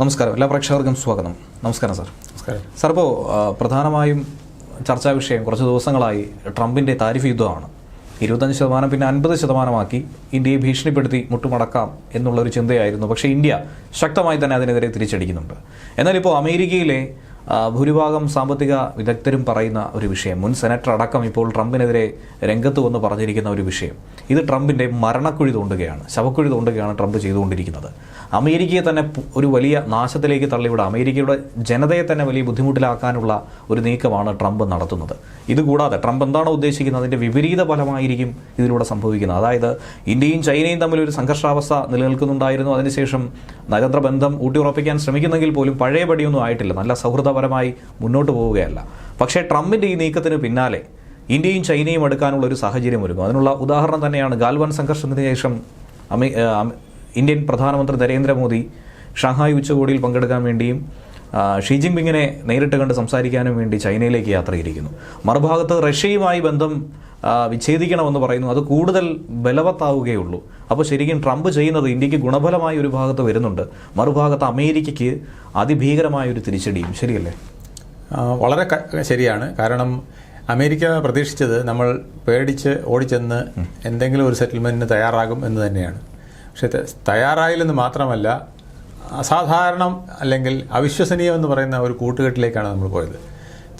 നമസ്കാരം. എല്ലാ പ്രേക്ഷകർക്കും സ്വാഗതം. നമസ്കാരം സാർ. നമസ്കാരം. സാർ ഇപ്പോൾ പ്രധാനമായും ചർച്ചാ വിഷയം കുറച്ച് ദിവസങ്ങളായി ട്രംപിന്റെ താരിഫ് യുദ്ധമാണ്. ഇരുപത്തഞ്ച് ശതമാനം പിന്നെ അൻപത് ശതമാനമാക്കി ഇന്ത്യയെ ഭീഷണിപ്പെടുത്തി മുട്ടുമടക്കാം എന്നുള്ളൊരു ചിന്തയായിരുന്നു. പക്ഷേ ഇന്ത്യ ശക്തമായി തന്നെ അതിനെതിരെ തിരിച്ചടിക്കുന്നുണ്ട്. എന്നാൽ ഇപ്പോൾ അമേരിക്കയിലെ ഭൂരിഭാഗം സാമ്പത്തിക വിദഗ്ധരും പറയുന്ന ഒരു വിഷയം. മുൻ സെനറ്റർ അടക്കം ഇപ്പോൾ ട്രംപിനെതിരെ രംഗത്ത് വന്ന് പറഞ്ഞിരിക്കുന്ന ഒരു വിഷയം. ഇത് ട്രംപിന്റെ മരണക്കുഴി തോണ്ടുകയാണ് ശവക്കുഴി തോണ്ടുകയാണ് ട്രംപ് ചെയ്തുകൊണ്ടിരിക്കുന്നത്. അമേരിക്കയെ തന്നെ ഒരു വലിയ നാശത്തിലേക്ക് തള്ളിവിടുക അമേരിക്കയുടെ ജനതയെ തന്നെ വലിയ ബുദ്ധിമുട്ടിലാക്കാനുള്ള ഒരു നീക്കമാണ് ട്രംപ് നടത്തുന്നത്. ഇതുകൂടാതെ ട്രംപ് എന്താണോ ഉദ്ദേശിക്കുന്നത്? അതിന്റെ വിപരീത ഫലമായിരിക്കും ഇതിലൂടെ സംഭവിക്കുന്നത്. അതായത് ഇന്ത്യയും ചൈനയും തമ്മിൽ ഒരു സംഘർഷാവസ്ഥ നിലനിൽക്കുന്നുണ്ടായിരുന്നു. അതിനുശേഷം നയതന്ത്ര ബന്ധം ഊട്ടിയുറപ്പിക്കാൻ ശ്രമിക്കുന്നെങ്കിൽ പോലും പഴയ പടിയൊന്നും ആയിട്ടില്ല. നല്ല സൗഹൃദപരമായി മുന്നോട്ട് പോവുകയല്ല. പക്ഷേ ട്രംപിന്റെ ഈ നീക്കത്തിന് പിന്നാലെ ഇന്ത്യയും ചൈനയും എടുക്കാനുള്ള ഒരു സാഹചര്യം ഒരുക്കും അതിനുള്ള ഉദാഹരണം തന്നെയാണ് ഗാൽവൻ സംഘർഷത്തിന് ശേഷം ഇന്ത്യൻ പ്രധാനമന്ത്രി നരേന്ദ്രമോദി ഷാങ്ഹായ് ഉച്ചകോടിയിൽ പങ്കെടുക്കാൻ വേണ്ടിയും ആ, ഷീ ജിൻപിങ്ങിനെ നേരിട്ട് കണ്ട് സംസാരിക്കാനും വേണ്ടി ചൈനയിലേക്ക് യാത്ര ചെയ്തിരിക്കുന്നു. മറുഭാഗത്ത് റഷ്യയുമായി ബന്ധം വിച്ഛേദിക്കണമെന്ന് പറയുന്നു. അത് കൂടുതൽ ബലവത്താവുകയുള്ളൂ. അപ്പോൾ ശരിക്കും ട്രംപ് ചെയ്യുന്നത് ഇന്ത്യയ്ക്ക് ഗുണഫലമായ ഒരു ഭാഗത്ത് വരുന്നുണ്ട്. മറുഭാഗത്ത് അമേരിക്കയ്ക്ക് അതിഭീകരമായ ഒരു തിരിച്ചടിയും. ശരിയല്ലേ? വളരെ ശരിയാണ്. കാരണം അമേരിക്ക പ്രതീക്ഷിച്ചത് നമ്മൾ പേടിച്ച് ഓടിച്ചെന്ന് എന്തെങ്കിലും ഒരു സെറ്റിൽമെന്റിന് തയ്യാറാകും എന്ന് തന്നെയാണ്. പക്ഷേ തയ്യാറായില്ലെന്ന് മാത്രമല്ല അസാധാരണം അല്ലെങ്കിൽ അവിശ്വസനീയം എന്ന് പറയുന്ന ഒരു കൂട്ടുകെട്ടിലേക്കാണ് നമ്മൾ പോയത്.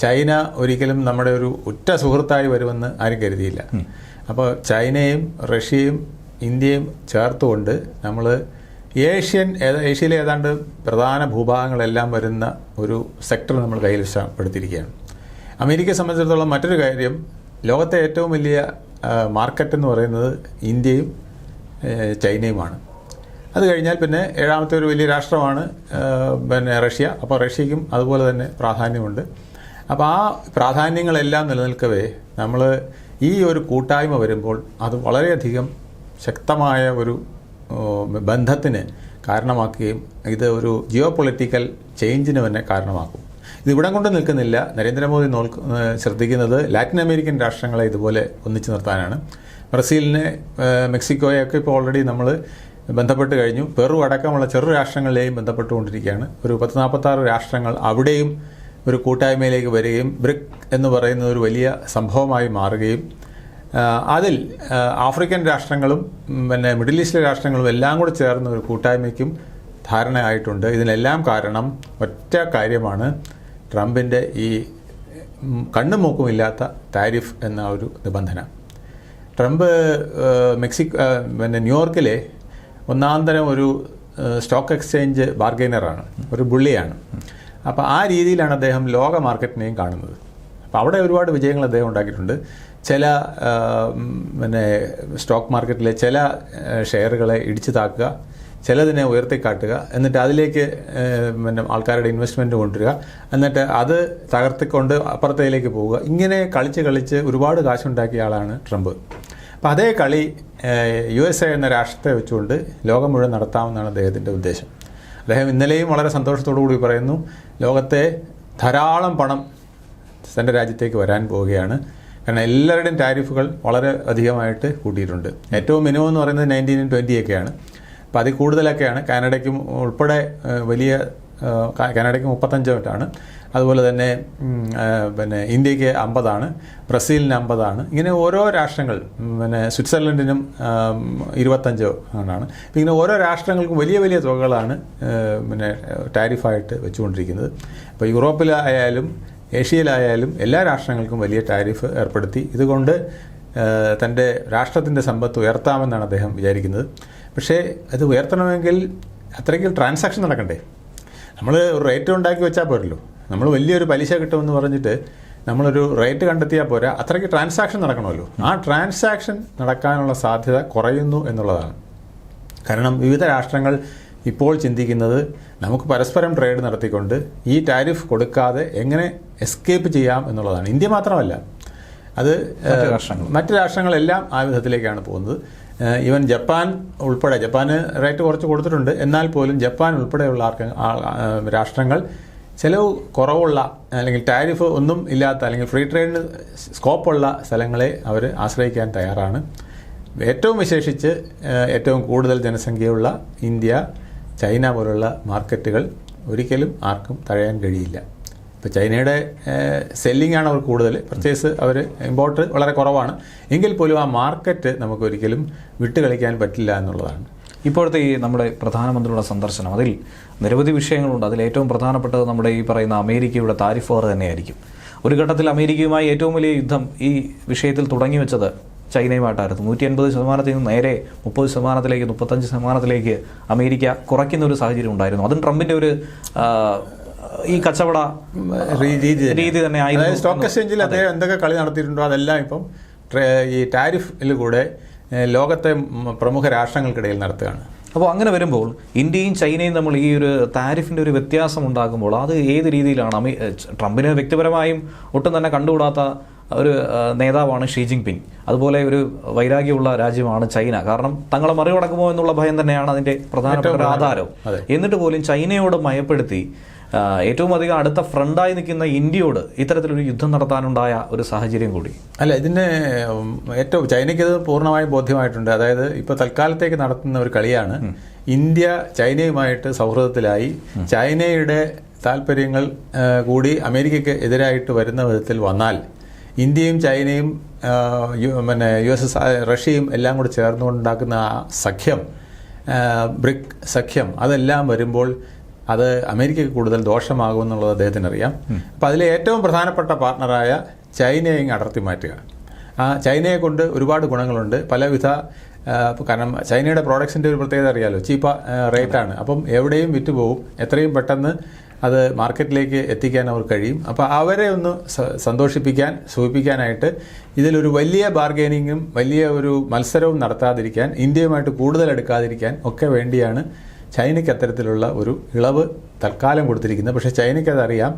ചൈന ഒരിക്കലും നമ്മുടെ ഒരു ഉറ്റ സുഹൃത്തായി വരുമെന്ന് ആരും കരുതിയില്ല. അപ്പോൾ ചൈനയും റഷ്യയും ഇന്ത്യയും ചേർത്തുകൊണ്ട് നമ്മൾ ഏഷ്യൻ ഏഷ്യയിലെ ഏതാണ്ട് പ്രധാന ഭൂഭാഗങ്ങളെല്ലാം വരുന്ന ഒരു സെക്ടർ നമ്മൾ കൈവശപ്പെടുത്തിയിരിക്കുകയാണ് അമേരിക്കയെ സംബന്ധിച്ചിടത്തോളം മറ്റൊരു കാര്യം ലോകത്തെ ഏറ്റവും വലിയ മാർക്കറ്റ് എന്ന് പറയുന്നത് ഇന്ത്യയും ചൈനയുമാണ്. അത് കഴിഞ്ഞാൽ പിന്നെ ഏഴാമത്തെ ഒരു വലിയ രാഷ്ട്രമാണ് പിന്നെ റഷ്യ. അപ്പോൾ റഷ്യയ്ക്കും അതുപോലെ തന്നെ പ്രാധാന്യമുണ്ട്. അപ്പോൾ ആ പ്രാധാന്യങ്ങളെല്ലാം നിലനിൽക്കവേ നമ്മൾ ഈ ഒരു കൂട്ടായ്മ വരുമ്പോൾ അത് വളരെയധികം ശക്തമായ ഒരു ബന്ധത്തിന് കാരണമാക്കുകയും ഇത് ഒരു ജിയോ പൊളിറ്റിക്കൽ ചേഞ്ചിന് തന്നെ കാരണമാക്കും. ഇത് ഇവിടം കൊണ്ട് നിൽക്കുന്നില്ല. നരേന്ദ്രമോദി നോൽക്ക് ഏഹ് ശ്രദ്ധിക്കുന്നത് ലാറ്റിൻ അമേരിക്കൻ രാഷ്ട്രങ്ങളെ ഇതുപോലെ ഒന്നിച്ചു നിർത്താനാണ്. ബ്രസീലിനെ മെക്സിക്കോയൊക്കെ ഇപ്പോൾ ഓൾറെഡി നമ്മൾ ബന്ധപ്പെട്ട് കഴിഞ്ഞു. പെറു അടക്കമുള്ള ചെറു രാഷ്ട്രങ്ങളിലെയും ബന്ധപ്പെട്ടുകൊണ്ടിരിക്കുകയാണ്. ഒരു പത്ത് നാൽപ്പത്താറ് രാഷ്ട്രങ്ങൾ അവിടെയും ഒരു കൂട്ടായ്മയിലേക്ക് വരികയും ബ്രിക് എന്ന് പറയുന്ന ഒരു വലിയ സംഭവമായി മാറുകയും അതിൽ ആഫ്രിക്കൻ രാഷ്ട്രങ്ങളും പിന്നെ മിഡിൽ ഈസ്റ്റിലെ രാഷ്ട്രങ്ങളും എല്ലാം കൂടി ചേർന്ന ഒരു കൂട്ടായ്മയ്ക്കും ധാരണയായിട്ടുണ്ട്. ഇതിനെല്ലാം കാരണം ഒറ്റ കാര്യമാണ്. ട്രംപിന്റെ ഈ കണ്ണും മൂക്കുമില്ലാത്ത താരിഫ് എന്ന ഒരു നിബന്ധന. ട്രംപ് മെക്സിക്കോ പിന്നെ ന്യൂയോർക്കിലെ ഒന്നാം തരം ഒരു സ്റ്റോക്ക് എക്സ്ചേഞ്ച് ബാർഗൈനറാണ് ഒരു ബുള്ളിയാണ്. അപ്പോൾ ആ രീതിയിലാണ് അദ്ദേഹം ലോക മാർക്കറ്റിനെയും കാണുന്നത്. അപ്പോൾ അവിടെ ഒരുപാട് വിജയങ്ങൾ അദ്ദേഹം ഉണ്ടാക്കിയിട്ടുണ്ട്. ചില പിന്നെ സ്റ്റോക്ക് മാർക്കറ്റിലെ ചില ഷെയറുകളെ ഇടിച്ചു താക്കുക ചിലതിനെ ഉയർത്തിക്കാട്ടുക എന്നിട്ട് അതിലേക്ക് പിന്നെ ആൾക്കാരുടെ ഇൻവെസ്റ്റ്മെന്റ് കൊണ്ടുവരിക എന്നിട്ട് അത് തകർത്തിക്കൊണ്ട് അപ്പുറത്തേലേക്ക് പോവുക. ഇങ്ങനെ കളിച്ച് കളിച്ച് ഒരുപാട് കാശുണ്ടാക്കിയ ആളാണ് ട്രംപ്. അപ്പോൾ അതേ കളി യു എസ് എ എന്ന രാഷ്ട്രത്തെ വെച്ചുകൊണ്ട് ലോകം മുഴുവൻ നടത്താമെന്നാണ് അദ്ദേഹത്തിന്റെ ഉദ്ദേശം. അദ്ദേഹം ഇന്നലെയും വളരെ സന്തോഷത്തോടു കൂടി പറയുന്നു ലോകത്തെ ധാരാളം പണം തന്റെ രാജ്യത്തേക്ക് വരാൻ പോവുകയാണ്. കാരണം എല്ലാവരുടെയും ടാരിഫുകൾ വളരെ അധികമായിട്ട് കൂട്ടിയിട്ടുണ്ട്. ഏറ്റവും മിനിമം എന്ന് പറയുന്നത് നയന്റീനും ട്വന്റിയൊക്കെയാണ് അപ്പോൾ അതിൽ കൂടുതലൊക്കെയാണ്. കാനഡയ്ക്കും ഉൾപ്പെടെ വലിയ കാനഡയ്ക്ക് മുപ്പത്തഞ്ച് മുപ്പത്തഞ്ചോട്ടാണ് അതുപോലെ തന്നെ പിന്നെ ഇന്ത്യയ്ക്ക് അമ്പതാണ് ബ്രസീലിന് അമ്പതാണ്. ഇങ്ങനെ ഓരോ രാഷ്ട്രങ്ങൾ പിന്നെ സ്വിറ്റ്സർലൻഡിനും ഇരുപത്തഞ്ചോ ആണ് ഇങ്ങനെ ഓരോ രാഷ്ട്രങ്ങൾക്കും വലിയ വലിയ തുകകളാണ് പിന്നെ ടാരിഫായിട്ട് വെച്ചുകൊണ്ടിരിക്കുന്നത്. ഇപ്പോൾ യൂറോപ്പിലായാലും ഏഷ്യയിലായാലും എല്ലാ രാഷ്ട്രങ്ങൾക്കും വലിയ ടാരിഫ് ഏർപ്പെടുത്തി. ഇതുകൊണ്ട് തന്റെ രാഷ്ട്രത്തിന്റെ സമ്പത്ത് ഉയർത്താമെന്നാണ് അദ്ദേഹം വിചാരിക്കുന്നത്. പക്ഷേ അത് ഉയർത്തണമെങ്കിൽ അത്രയ്ക്ക് ട്രാൻസാക്ഷൻ നടക്കണ്ടേ? നമ്മൾ ഒരു റേറ്റ് ഉണ്ടാക്കി വെച്ചാൽ പോരല്ലോ. നമ്മൾ വലിയൊരു പലിശ കിട്ടുമെന്ന് പറഞ്ഞിട്ട് നമ്മളൊരു റേറ്റ് കണ്ടെത്തിയാൽ പോരാ. അത്രയ്ക്ക് ട്രാൻസാക്ഷൻ നടക്കണമല്ലോ. ആ ട്രാൻസാക്ഷൻ നടക്കാനുള്ള സാധ്യത കുറയുന്നു എന്നുള്ളതാണ്. കാരണം വിവിധ രാഷ്ട്രങ്ങൾ ഇപ്പോൾ ചിന്തിക്കുന്നത് നമുക്ക് പരസ്പരം ട്രേഡ് നടത്തിക്കൊണ്ട് ഈ ടാരിഫ് കൊടുക്കാതെ എങ്ങനെ എസ്കേപ്പ് ചെയ്യാം എന്നുള്ളതാണ്. ഇന്ത്യ മാത്രമല്ല. അത് മറ്റു. രാഷ്ട്രങ്ങളെല്ലാം ആ വിധത്തിലേക്കാണ് പോകുന്നത്. ഈവൻ ജപ്പാൻ ഉൾപ്പെടെ ജപ്പാന് റേറ്റ് കുറച്ച് കൊടുത്തിട്ടുണ്ട്. എന്നാൽ പോലും ജപ്പാൻ ഉൾപ്പെടെയുള്ള രാഷ്ട്രങ്ങൾ ചിലവ് കുറവുള്ള അല്ലെങ്കിൽ ടാരിഫ് ഒന്നും ഇല്ലാത്ത അല്ലെങ്കിൽ ഫ്രീ ട്രേഡിന് സ്കോപ്പുള്ള സ്ഥലങ്ങളെ അവർ ആശ്രയിക്കാൻ തയ്യാറാണ്. ഏറ്റവും വിശേഷിച്ച് ഏറ്റവും കൂടുതൽ ജനസംഖ്യയുള്ള ഇന്ത്യ ചൈന പോലുള്ള മാർക്കറ്റുകൾ ഒരിക്കലും ആർക്കും തഴയാൻ കഴിയില്ല. ഇപ്പോൾ ചൈനയുടെ സെല്ലിംഗ് ആണ് അവർ കൂടുതൽ. പർച്ചേസ് അവർ ഇമ്പോർട്ട് വളരെ കുറവാണ്. എങ്കിൽ പോലും ആ മാർക്കറ്റ് നമുക്ക് ഒരിക്കലും വിട്ടുകളിക്കാൻ പറ്റില്ല എന്നുള്ളതാണ്. ഇപ്പോഴത്തെ ഈ നമ്മുടെ പ്രധാനമന്ത്രിയുടെ സന്ദർശനം അതിൽ നിരവധി വിഷയങ്ങളുണ്ട്. അതിൽ ഏറ്റവും പ്രധാനപ്പെട്ടത് നമ്മുടെ ഈ പറയുന്ന അമേരിക്കയുടെ താരിഫ് വാർ തന്നെയായിരിക്കും. ഒരു ഘട്ടത്തിൽ അമേരിക്കയുമായി ഏറ്റവും വലിയ യുദ്ധം ഈ വിഷയത്തിൽ തുടങ്ങി വെച്ചത് ചൈനയുമായിട്ടായിരുന്നു നൂറ്റി എൺപത് ശതമാനത്തിൽ നിന്ന് നേരെ മുപ്പത് ശതമാനത്തിലേക്ക് മുപ്പത്തഞ്ച് ശതമാനത്തിലേക്ക് അമേരിക്ക കുറയ്ക്കുന്ന ഒരു സാഹചര്യം ഉണ്ടായിരുന്നു. അതും ട്രംപിന്റെ ഒരു ഈ കച്ചവട രീതി തന്നെ. ആയിരുന്നു സ്റ്റോക്ക് എക്സ്ചേഞ്ചിൽ അദ്ദേഹം എന്തൊക്കെ കളി നടത്തിയിട്ടുണ്ടോ അതെല്ലാം ഇപ്പം ഈ ടാരിഫിൽ കൂടെ ലോകത്തെ പ്രമുഖ രാഷ്ട്രങ്ങൾക്കിടയിൽ നടത്തുകയാണ്. അപ്പോൾ അങ്ങനെ വരുമ്പോൾ ഇന്ത്യയും ചൈനയും നമ്മൾ ഈ ഒരു താരിഫിന്റെ ഒരു വ്യത്യാസം ഉണ്ടാകുമ്പോൾ അത് ഏത് രീതിയിലാണ് ട്രംപിന് വ്യക്തിപരമായും ഒട്ടും തന്നെ കണ്ടുകൂടാത്ത ഒരു നേതാവാണ് ഷീ ജിങ് പിങ് അതുപോലെ ഒരു വൈരാഗ്യമുള്ള രാജ്യമാണ് ചൈന. കാരണം തങ്ങളെ മറികടക്കുമോ എന്നുള്ള ഭയം തന്നെയാണ് അതിന്റെ പ്രധാനപ്പെട്ട ഒരു ആധാരം. എന്നിട്ട് പോലും ചൈനയോട് മയപ്പെടുത്തി ഏറ്റവും അധികം അടുത്ത ഫ്രണ്ടായി നിൽക്കുന്ന ഇന്ത്യയോട് ഇത്തരത്തിലൊരു യുദ്ധം നടത്താനുണ്ടായ ഒരു സാഹചര്യം കൂടി. അല്ല ഇതിന് ഏറ്റവും ചൈനയ്ക്ക് ഇത് പൂർണമായും ബോധ്യമായിട്ടുണ്ട്. അതായത് ഇപ്പോൾ തൽക്കാലത്തേക്ക് നടത്തുന്ന ഒരു കളിയാണ് ഇന്ത്യ ചൈനയുമായിട്ട് സൗഹൃദത്തിലായി ചൈനയുടെ താല്പര്യങ്ങൾ കൂടി അമേരിക്കയ്ക്ക് എതിരായിട്ട് വരുന്ന വിധത്തിൽ വന്നാൽ ഇന്ത്യയും ചൈനയും പിന്നെ യു എസ് എസ് റഷ്യയും എല്ലാം കൂടി ചേർന്നുകൊണ്ടുണ്ടാക്കുന്ന ആ സഖ്യം ബ്രിക് സഖ്യം അതെല്ലാം വരുമ്പോൾ അത് അമേരിക്കയ്ക്ക് കൂടുതൽ ദോഷമാകും എന്നുള്ളത് അദ്ദേഹത്തിന് അറിയാം അപ്പം അതിലെ ഏറ്റവും പ്രധാനപ്പെട്ട പാർട്ണറായ ചൈനയെ അടർത്തി മാറ്റുക. ആ ചൈനയെ കൊണ്ട് ഒരുപാട് ഗുണങ്ങളുണ്ട്. പലവിധ കാരണം ചൈനയുടെ പ്രോഡക്ട്സിന്റെ ഒരു പ്രത്യേകത അറിയാലോ. ചീപ്പ റേറ്റാണ് അപ്പം എവിടെയും വിറ്റുപോകും. എത്രയും പെട്ടെന്ന് അത് മാർക്കറ്റിലേക്ക് എത്തിക്കാൻ അവർ കഴിയും. അപ്പോൾ അവരെ ഒന്ന് സന്തോഷിപ്പിക്കാൻ സൂചിപ്പിക്കാനായിട്ട് ഇതിലൊരു വലിയ ബാർഗൈനിങ്ങും വലിയ ഒരു മത്സരവും നടത്താതിരിക്കാൻ ഇന്ത്യയുമായിട്ട് കൂടുതൽ എടുക്കാതിരിക്കാൻ ഒക്കെ വേണ്ടിയാണ് ചൈനയ്ക്ക് അത്തരത്തിലുള്ള ഒരു ഇളവ് തൽക്കാലം കൊടുത്തിരിക്കുന്നത്. പക്ഷേ ചൈനയ്ക്ക് അതറിയാം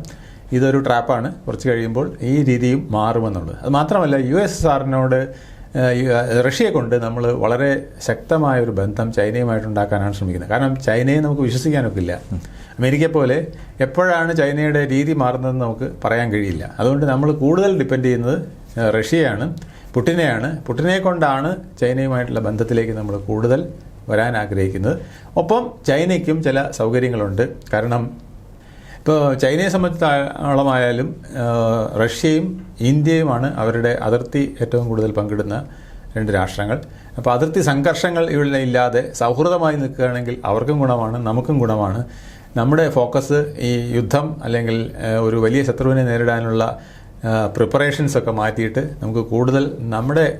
ഇതൊരു ട്രാപ്പാണ് കുറച്ച് കഴിയുമ്പോൾ ഈ രീതിയും മാറുമെന്നുള്ളത്. അത് മാത്രമല്ല യു എസ് ആറിനോട് റഷ്യയെ കൊണ്ട് നമ്മൾ വളരെ ശക്തമായ ഒരു ബന്ധം ചൈനയുമായിട്ട് ഉണ്ടാക്കാനാണ് ശ്രമിക്കുന്നത്. കാരണം ചൈനയെ നമുക്ക് വിശ്വസിക്കാനൊക്കില്ല. അമേരിക്കയെ പോലെ എപ്പോഴാണ് ചൈനയുടെ രീതി മാറുന്നതെന്ന് നമുക്ക് പറയാൻ കഴിയില്ല. അതുകൊണ്ട് നമ്മൾ കൂടുതൽ ഡിപ്പെൻഡ് ചെയ്യുന്നത് റഷ്യയാണ് പുട്ടിനെയാണ്. പുട്ടിനെ കൊണ്ടാണ് ചൈനയുമായിട്ടുള്ള ബന്ധത്തിലേക്ക് നമ്മൾ കൂടുതൽ വരാൻ ആഗ്രഹിക്കുന്നത്. ഒപ്പം ചൈനയ്ക്കും ചില സൗകര്യങ്ങളുണ്ട്. കാരണം ഇപ്പോൾ ചൈനയെ സംബന്ധിച്ചോളമായാലും റഷ്യയും ഇന്ത്യയുമാണ് അവരുടെ അതിർത്തി ഏറ്റവും കൂടുതൽ പങ്കിടുന്ന രണ്ട് രാഷ്ട്രങ്ങൾ. അപ്പോൾ അതിർത്തി സംഘർഷങ്ങൾ ഇവിടെ ഇല്ലാതെ സൗഹൃദമായി നിൽക്കുകയാണെങ്കിൽ അവർക്കും ഗുണമാണ് നമുക്കും ഗുണമാണ്. നമ്മുടെ ഫോക്കസ് ഈ യുദ്ധം അല്ലെങ്കിൽ ഒരു വലിയ ശത്രുവിനെ നേരിടാനുള്ള പ്രിപ്പറേഷൻസ് ഒക്കെ മാറ്റിയിട്ട് നമുക്ക് കൂടുതൽ നമ്മുടെ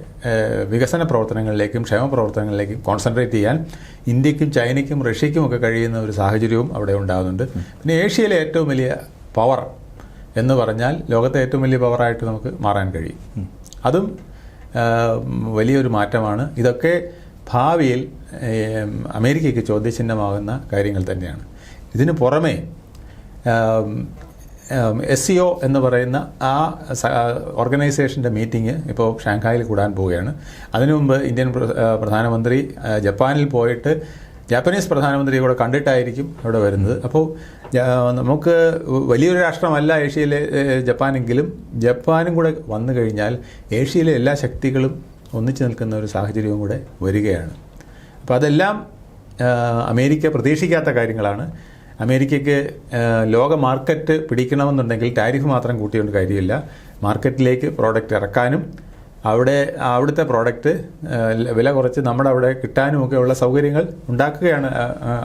വികസന പ്രവർത്തനങ്ങളിലേക്കും ക്ഷേമ പ്രവർത്തനങ്ങളിലേക്കും കോൺസെൻട്രേറ്റ് ചെയ്യാൻ ഇന്ത്യക്കും ചൈനയ്ക്കും റഷ്യയ്ക്കും ഒക്കെ കഴിയുന്ന ഒരു സാഹചര്യവും അവിടെ ഉണ്ടാകുന്നുണ്ട് പിന്നെ ഏഷ്യയിലെ ഏറ്റവും വലിയ പവർ എന്ന് പറഞ്ഞാൽ ലോകത്തെ ഏറ്റവും വലിയ പവറായിട്ട് നമുക്ക് മാറാൻ കഴിയും. അതും വലിയൊരു മാറ്റമാണ്. ഇതൊക്കെ ഭാവിയിൽ അമേരിക്കയ്ക്ക് ചോദ്യചിഹ്നമാകുന്ന കാര്യങ്ങൾ തന്നെയാണ്. ഇതിന് പുറമേ എസ് സി ഒ എന്ന് പറയുന്ന ആ ഓർഗനൈസേഷന്റെ മീറ്റിംഗ് ഇപ്പോൾ ഷാങ്ഹായിൽ കൂടാൻ പോവുകയാണ്. അതിനു മുമ്പ് ഇന്ത്യൻ പ്രധാനമന്ത്രി ജപ്പാനിൽ പോയിട്ട് ജാപ്പനീസ് പ്രധാനമന്ത്രി കൂടെ കണ്ടിട്ടായിരിക്കും അവിടെ വരുന്നത്. അപ്പോൾ നമുക്ക് വലിയൊരു രാഷ്ട്രമല്ല ഏഷ്യയിലെ ജപ്പാനെങ്കിലും ജപ്പാനും കൂടെ വന്നു കഴിഞ്ഞാൽ ഏഷ്യയിലെ എല്ലാ ശക്തികളും ഒന്നിച്ചു നിൽക്കുന്ന ഒരു സാഹചര്യവും കൂടെ വരികയാണ്. അപ്പോൾ അതെല്ലാം അമേരിക്ക പ്രതീക്ഷിക്കാത്ത കാര്യങ്ങളാണ്. അമേരിക്കയ്ക്ക് ലോക മാർക്കറ്റ് പിടിക്കണമെന്നുണ്ടെങ്കിൽ ടാരിഫ് മാത്രം കൂട്ടിയോണ്ട് കാര്യമില്ല. മാർക്കറ്റിലേക്ക് പ്രോഡക്റ്റ് ഇറക്കാനും അവിടെ അവിടുത്തെ പ്രോഡക്റ്റ് വില കുറച്ച് നമ്മുടെ അവിടെ കിട്ടാനുമൊക്കെ ഉള്ള സൗകര്യങ്ങൾ ഉണ്ടാക്കുകയാണ്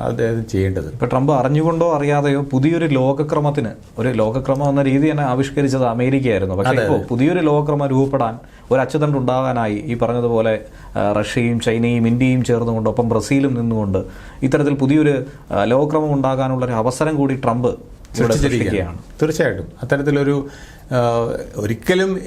അദ്ദേഹം ചെയ്യേണ്ടത്. ഇപ്പോൾ ട്രംപ് അറിഞ്ഞുകൊണ്ടോ അറിയാതെയോ പുതിയൊരു ലോകക്രമത്തിന് ഒരു ലോകക്രമം എന്ന രീതി തന്നെ ആവിഷ്കരിച്ചത് അമേരിക്കയായിരുന്നു. പക്ഷേ ഇപ്പോൾ പുതിയൊരു ലോകക്രമം രൂപപ്പെടാൻ ഒരു അച്ചുതണ്ട് ഉണ്ടാകാനായി ഈ പറഞ്ഞതുപോലെ റഷ്യയും ചൈനയും ഇന്ത്യയും ചേർന്നുകൊണ്ട് ഒപ്പം ബ്രസീലും നിന്നുകൊണ്ട് ഇത്തരത്തിൽ പുതിയൊരു ലോകക്രമം ഉണ്ടാകാനുള്ള ഒരു അവസരം കൂടി ട്രംപ് സൃഷ്ടിച്ചിരിക്കുകയാണ്. തീർച്ചയായിട്ടും. അത്തരത്തിലൊരു ഒരിക്കലും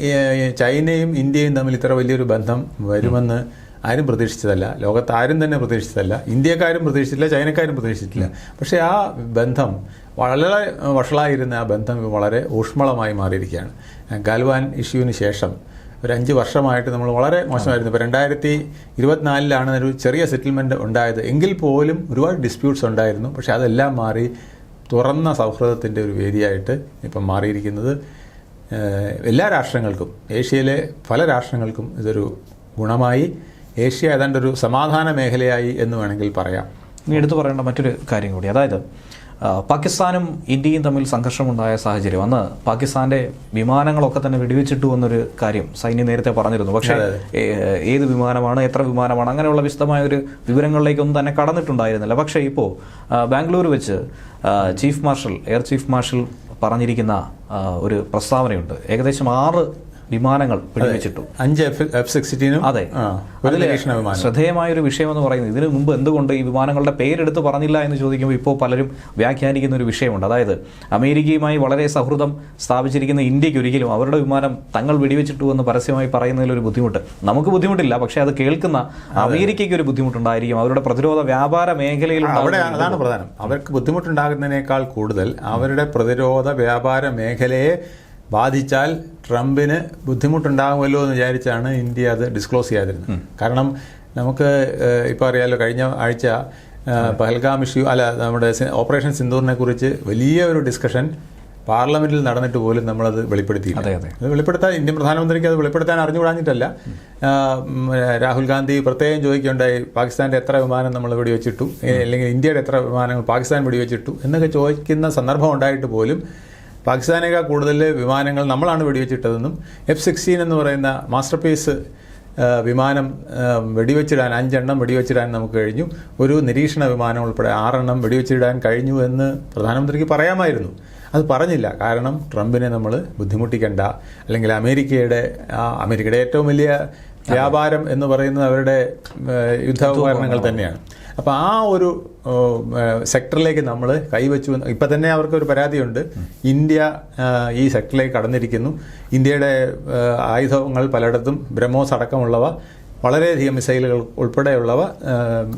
ചൈനയും ഇന്ത്യയും തമ്മിൽ ഇത്ര വലിയൊരു ബന്ധം വരുമെന്ന് ആരും പ്രതീക്ഷിച്ചതല്ല. ലോകത്ത് ആരും തന്നെ പ്രതീക്ഷിച്ചതല്ല. ഇന്ത്യക്കാരും പ്രതീക്ഷിച്ചില്ല ചൈനക്കാരും പ്രതീക്ഷിച്ചിട്ടില്ല. പക്ഷേ ആ ബന്ധം വളരെ വഷളായിരുന്ന ആ ബന്ധം വളരെ ഊഷ്മളമായി മാറിയിരിക്കുകയാണ്. ഗാൽവാൻ ഇഷ്യൂവിന് ശേഷം ഒരു അഞ്ച് വർഷമായിട്ട് നമ്മൾ വളരെ മോശമായിരുന്നു. ഇപ്പോൾ രണ്ടായിരത്തി ഇരുപത്തിനാലിലാണ് ഒരു ചെറിയ സെറ്റിൽമെന്റ് ഉണ്ടായത്. എങ്കിൽ പോലും ഒരുപാട് ഡിസ്പ്യൂട്ട്സ് ഉണ്ടായിരുന്നു. പക്ഷേ അതെല്ലാം മാറി തുറന്ന സൗഹൃദത്തിന്റെ ഒരു വേദിയായിട്ട് ഇപ്പം മാറിയിരിക്കുന്നത് എല്ലാ രാഷ്ട്രങ്ങൾക്കും ഏഷ്യയിലെ പല രാഷ്ട്രങ്ങൾക്കും ഇതൊരു ഗുണമായി ഏഷ്യ ഏതാണ്ട് ഒരു സമാധാന മേഖലയായി എന്ന് വേണമെങ്കിൽ പറയാം. ഇനി എടുത്തു പറയേണ്ട മറ്റൊരു കാര്യം കൂടി അതായത് പാകിസ്ഥാനും ഇന്ത്യയും തമ്മിൽ സംഘർഷമുണ്ടായ സാഹചര്യം. അന്ന് പാകിസ്ഥാന്റെ വിമാനങ്ങളൊക്കെ തന്നെ വെടിവെച്ചിട്ടു എന്നൊരു കാര്യം സൈന്യം നേരത്തെ പറഞ്ഞിരുന്നു. പക്ഷേ ഏത് വിമാനമാണ് എത്ര വിമാനമാണ് അങ്ങനെയുള്ള വിശദമായ ഒരു വിവരങ്ങളിലേക്കൊന്നും തന്നെ കടന്നിട്ടുണ്ടായിരുന്നില്ല. പക്ഷേ ഇപ്പോൾ ബാംഗ്ലൂർ വെച്ച് chief marshal air chief marshal പറഞ്ഞിരിക്കുന്ന ഒരു പ്രസ്താവനയുണ്ട്. ഏകദേശം ആറ് വിമാനങ്ങൾ പിടിവെച്ചിട്ടു. അഞ്ച് എഫ് സിക്സ്റ്റീനും അതെ. വിമാനം ശ്രദ്ധേയമായ ഒരു വിഷയം എന്ന് പറയുന്നത് ഇതിനു മുമ്പ് എന്തുകൊണ്ട് ഈ വിമാനങ്ങളുടെ പേരെടുത്ത് പറഞ്ഞില്ല എന്ന് ചോദിക്കുമ്പോൾ ഇപ്പോൾ പലരും വ്യാഖ്യാനിക്കുന്ന ഒരു വിഷയമുണ്ട്. അതായത് അമേരിക്കയുമായി വളരെ സൗഹൃദം സ്ഥാപിച്ചിരിക്കുന്ന ഇന്ത്യയ്ക്ക് ഒരിക്കലും അവരുടെ വിമാനം തങ്ങൾ വെടിവെച്ചിട്ടു എന്ന് പരസ്യമായി പറയുന്നതിൽ ഒരു ബുദ്ധിമുട്ട്. നമുക്ക് ബുദ്ധിമുട്ടില്ല പക്ഷെ അത് കേൾക്കുന്ന അമേരിക്കയ്ക്ക് ഒരു ബുദ്ധിമുട്ടുണ്ടായിരിക്കും. അവരുടെ പ്രതിരോധ വ്യാപാര മേഖലയിൽ അതാണ് പ്രധാനം. അവർക്ക് ബുദ്ധിമുട്ടുണ്ടാകുന്നതിനേക്കാൾ കൂടുതൽ അവരുടെ പ്രതിരോധ വ്യാപാര മേഖലയെ ബാധിച്ചാൽ ട്രംപിന് ബുദ്ധിമുട്ടുണ്ടാകുമല്ലോ എന്ന് വിചാരിച്ചാണ് ഇന്ത്യ അത് ഡിസ്ക്ലോസ് ചെയ്യാതിരുന്നത്. കാരണം നമുക്ക് ഇപ്പോൾ അറിയാലോ കഴിഞ്ഞ ആഴ്ച പഹൽഗാം ഇഷ്യൂ അല്ല നമ്മുടെ ഓപ്പറേഷൻ സിന്ദൂറിനെ കുറിച്ച് വലിയ ഒരു ഡിസ്കഷൻ പാർലമെന്റിൽ നടന്നിട്ട് പോലും നമ്മളത് വെളിപ്പെടുത്തി അതെ, അതെ. അത് വെളിപ്പെടുത്താൻ ഇന്ത്യൻ പ്രധാനമന്ത്രിക്ക് അത് വെളിപ്പെടുത്താൻ അറിഞ്ഞുകൂടാഞ്ഞിട്ടല്ല. രാഹുൽ ഗാന്ധി പ്രത്യേകം ചോദിക്കുകയുണ്ടായി പാകിസ്ഥാന്റെ എത്ര വിമാനം നമ്മൾ വെടിവെച്ചിട്ടു? അല്ലെങ്കിൽ ഇന്ത്യയുടെ എത്ര വിമാനങ്ങൾ പാകിസ്ഥാൻ വെടിവെച്ചിട്ടു? എന്നൊക്കെ ചോദിക്കുന്ന സന്ദർഭം ഉണ്ടായിട്ട് പോലും പാകിസ്ഥാനേക്കാൾ കൂടുതൽ വിമാനങ്ങൾ നമ്മളാണ് വെടിവെച്ചിട്ടതെന്നും എഫ് സിക്സ്റ്റീൻ എന്ന് പറയുന്ന മാസ്റ്റർ പീസ് വിമാനം വെടിവെച്ചിടാൻ അഞ്ചെണ്ണം വെടിവെച്ചിടാൻ നമുക്ക് കഴിഞ്ഞു. ഒരു നിരീക്ഷണ വിമാനം ഉൾപ്പെടെ ആറെണ്ണം വെടിവെച്ചിടാൻ കഴിഞ്ഞു എന്ന് പ്രധാനമന്ത്രിക്ക് പറയാമായിരുന്നു. അത് പറഞ്ഞില്ല. കാരണം ട്രംപിനെ നമ്മൾ ബുദ്ധിമുട്ടിക്കണ്ട. അല്ലെങ്കിൽ അമേരിക്കയുടെ അമേരിക്കയുടെ ഏറ്റവും വലിയ വ്യാപാരം എന്ന് പറയുന്നത് അവരുടെ യുദ്ധോപകരണങ്ങൾ തന്നെയാണ്. അപ്പോൾ ആ ഒരു സെക്ടറിലേക്ക് നമ്മൾ കൈവച്ചു ഇപ്പം തന്നെ അവർക്ക് ഒരു പരാതിയുണ്ട് ഇന്ത്യ ഈ സെക്ടറിലേക്ക് കടന്നിരിക്കുന്നു. ഇന്ത്യയുടെ ആയുധങ്ങൾ പലയിടത്തും ബ്രഹ്മോസ് അടക്കമുള്ളവ. വളരെയധികം മിസൈലുകൾ ഉൾപ്പെടെയുള്ളവ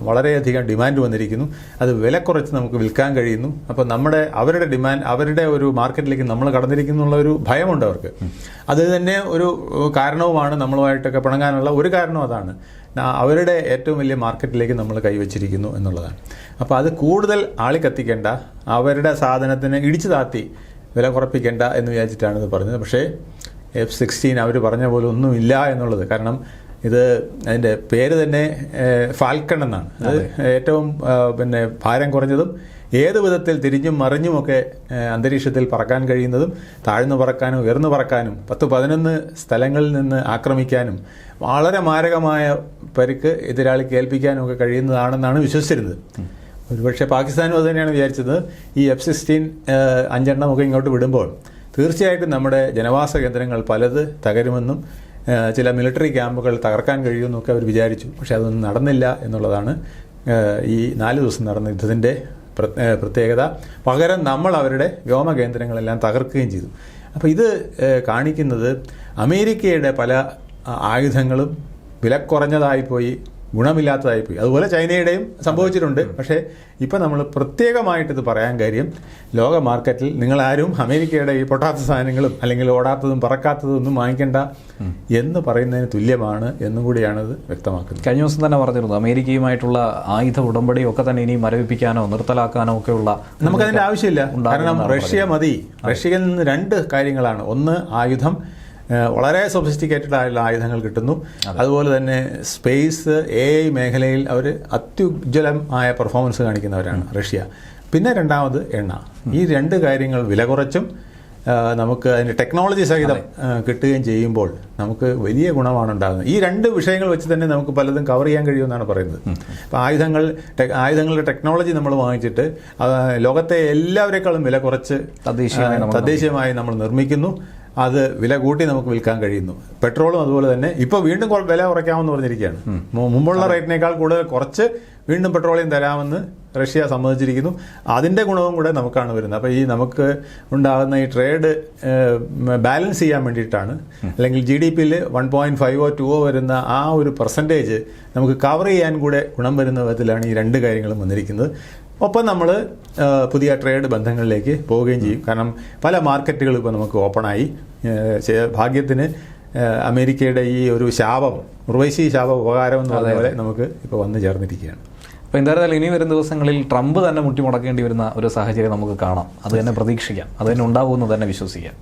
വളരെയധികം ഡിമാൻഡ് വന്നിരിക്കുന്നു. അത് വില കുറച്ച് നമുക്ക് വിൽക്കാൻ കഴിയുന്നു. അപ്പോൾ നമ്മുടെ അവരുടെ ഡിമാൻഡ് അവരുടെ ഒരു മാർക്കറ്റിലേക്ക് നമ്മൾ കടന്നിരിക്കുന്നുള്ള ഒരു ഭയമുണ്ട് അവർക്ക്. അത് തന്നെ ഒരു കാരണവുമാണ് നമ്മളുമായിട്ടൊക്കെ പിണങ്ങാനുള്ള ഒരു കാരണം അതാണ്. അവരുടെ ഏറ്റവും വലിയ മാർക്കറ്റിലേക്ക് നമ്മൾ കൈവച്ചിരിക്കുന്നു എന്നുള്ളതാണ്. അപ്പോൾ അത് കൂടുതൽ ആളി കത്തിക്കേണ്ട അവരുടെ സാധനത്തിന് ഇടിച്ചു താത്തി വില കുറപ്പിക്കേണ്ട എന്ന് വിചാരിച്ചിട്ടാണ് ഇത് പറഞ്ഞത്. പക്ഷേ എഫ് സിക്സ്റ്റീൻ അവർ പറഞ്ഞ പോലെ ഒന്നുമില്ല എന്നുള്ളത്. കാരണം ഇത് അതിന്റെ പേര് തന്നെ ഫാൽക്കൺ എന്നാണ്. അത് ഏറ്റവും പിന്നെ ഭാരം കുറഞ്ഞതും ഏത് വിധത്തിൽ തിരിഞ്ഞും മറിഞ്ഞുമൊക്കെ അന്തരീക്ഷത്തിൽ പറക്കാൻ കഴിയുന്നതും താഴ്ന്നു പറക്കാനും ഉയർന്നു പറക്കാനും പത്ത് പതിനൊന്ന് സ്ഥലങ്ങളിൽ നിന്ന് ആക്രമിക്കാനും വളരെ മാരകമായ പരിക്ക് എതിരാളിക്ക് ഏൽപ്പിക്കാനും ഒക്കെ കഴിയുന്നതാണെന്നാണ് വിശ്വസിച്ചിരുന്നത്. ഒരുപക്ഷെ പാകിസ്ഥാനും അത് തന്നെയാണ് വിചാരിച്ചത്. ഈ എഫ് സിക്സ്റ്റീൻ അഞ്ചെണ്ണം ഒക്കെ ഇങ്ങോട്ട് വിടുമ്പോൾ തീർച്ചയായിട്ടും നമ്മുടെ ജനവാസ കേന്ദ്രങ്ങൾ പലത് തകരുമെന്നും ചില മിലിറ്ററി ക്യാമ്പുകൾ തകർക്കാൻ കഴിയുമെന്നൊക്കെ അവർ വിചാരിച്ചു. പക്ഷേ അതൊന്നും നടന്നില്ല എന്നുള്ളതാണ് ഈ നാല് ദിവസം നടന്ന യുദ്ധത്തിന്റെ പ്രത്യേകത. പകരം നമ്മൾ അവരുടെ വ്യോമ കേന്ദ്രങ്ങളെല്ലാം തകർക്കുകയും ചെയ്തു. അപ്പോൾ ഇത് കാണിക്കുന്നത് അമേരിക്കയുടെ പല ആയുധങ്ങളും വിലക്കുറഞ്ഞതായിപ്പോയി. ഗുണമില്ലാത്തതായിപ്പോയി. അതുപോലെ ചൈനയുടെയും സംഭവിച്ചിട്ടുണ്ട്. പക്ഷേ ഇപ്പം നമ്മൾ പ്രത്യേകമായിട്ടിത് പറയാൻ കാര്യം ലോക മാർക്കറ്റിൽ നിങ്ങളാരും അമേരിക്കയുടെ ഈ പൊട്ടാത്ത സാധനങ്ങളും അല്ലെങ്കിൽ ഓടാത്തതും പറക്കാത്തതും ഒന്നും വാങ്ങിക്കേണ്ട എന്ന് പറയുന്നതിന് തുല്യമാണ് എന്നും കൂടിയാണത് വ്യക്തമാക്കുന്നത്. കഴിഞ്ഞ ദിവസം തന്നെ പറഞ്ഞിരുന്നു അമേരിക്കയുമായിട്ടുള്ള ആയുധ ഉടമ്പടിയും ഒക്കെ തന്നെ ഇനി മരവിപ്പിക്കാനോ നിർത്തലാക്കാനോ ഒക്കെയുള്ള നമുക്കതിന്റെ ആവശ്യമില്ല. കാരണം റഷ്യ മതി. റഷ്യയിൽ നിന്ന് രണ്ട് കാര്യങ്ങളാണ്. ഒന്ന് ആയുധം. വളരെ സൊഫിസ്റ്റിക്കേറ്റഡ് ആയുള്ള ആയുധങ്ങൾ കിട്ടുന്നു. അതുപോലെ തന്നെ സ്പേസ് എ ഐ മേഖലയിൽ അവർ അത്യുജ്വലമായ പെർഫോമൻസ് കാണിക്കുന്നവരാണ് റഷ്യ. പിന്നെ രണ്ടാമത് എണ്ണ. ഈ രണ്ട് കാര്യങ്ങൾ വില കുറച്ചും നമുക്ക് അതിന് ടെക്നോളജി സഹിതം കിട്ടുകയും ചെയ്യുമ്പോൾ നമുക്ക് വലിയ ഗുണമാണ് ഉണ്ടാകുന്നത്. ഈ രണ്ട് വിഷയങ്ങൾ വെച്ച് തന്നെ നമുക്ക് പലതും കവർ ചെയ്യാൻ കഴിയുമെന്നാണ് പറയുന്നത്. അപ്പോൾ ആയുധങ്ങൾ ആയുധങ്ങളുടെ ടെക്നോളജി നമ്മൾ വാങ്ങിച്ചിട്ട് ലോകത്തെ എല്ലാവരെക്കാളും വില കുറച്ച് തദ്ദേശീയമായി നമ്മൾ നിർമ്മിക്കുന്നു. അത് വില കൂട്ടി നമുക്ക് വിൽക്കാൻ കഴിയുന്നു. പെട്രോളും അതുപോലെ തന്നെ ഇപ്പോൾ വീണ്ടും വില കുറയ്ക്കാമെന്ന് പറഞ്ഞിരിക്കുകയാണ്. മുമ്പുള്ള റേറ്റിനേക്കാൾ കൂടുതൽ കുറച്ച് വീണ്ടും പെട്രോളിയം തരാമെന്ന് റഷ്യ സമ്മതിച്ചിരിക്കുന്നു. അതിന്റെ ഗുണവും കൂടെ നമുക്കാണ് വരുന്നത്. അപ്പോൾ ഈ നമുക്ക് ഉണ്ടാകുന്ന ഈ ട്രേഡ് ബാലൻസ് ചെയ്യാൻ വേണ്ടിയിട്ടാണ്. അല്ലെങ്കിൽ ജി ഡി പിയിൽ വൺ പോയിന്റ് ഫൈവോ ടുവോ വരുന്ന ആ ഒരു പെർസെന്റേജ് നമുക്ക് കവർ ചെയ്യാൻ കൂടെ ഗുണം വരുന്ന വിധത്തിലാണ് ഈ രണ്ട് കാര്യങ്ങളും വന്നിരിക്കുന്നത്. ഒപ്പം നമ്മൾ പുതിയ ട്രേഡ് ബന്ധങ്ങളിലേക്ക് പോവുകയും ചെയ്യും. കാരണം പല മാർക്കറ്റുകളും ഇപ്പോൾ നമുക്ക് ഓപ്പണായി ഭാഗ്യത്തിന് അമേരിക്കയുടെ ഈ ഒരു ശാപം ഉർവശി ശാപ ഉപകാരം എന്ന് പറഞ്ഞ പോലെ നമുക്ക് ഇപ്പോൾ വന്നു ചേർന്നിരിക്കുകയാണ്. അപ്പോൾ എന്തായിരുന്നാലും ഇനി വരുന്ന ദിവസങ്ങളിൽ ട്രംപ് തന്നെ മുട്ടിമുടക്കേണ്ടി വരുന്ന ഒരു സാഹചര്യം നമുക്ക് കാണാം. അത് തന്നെ പ്രതീക്ഷിക്കാം. അത് തന്നെ ഉണ്ടാവുമെന്ന് തന്നെ വിശ്വസിക്കാം.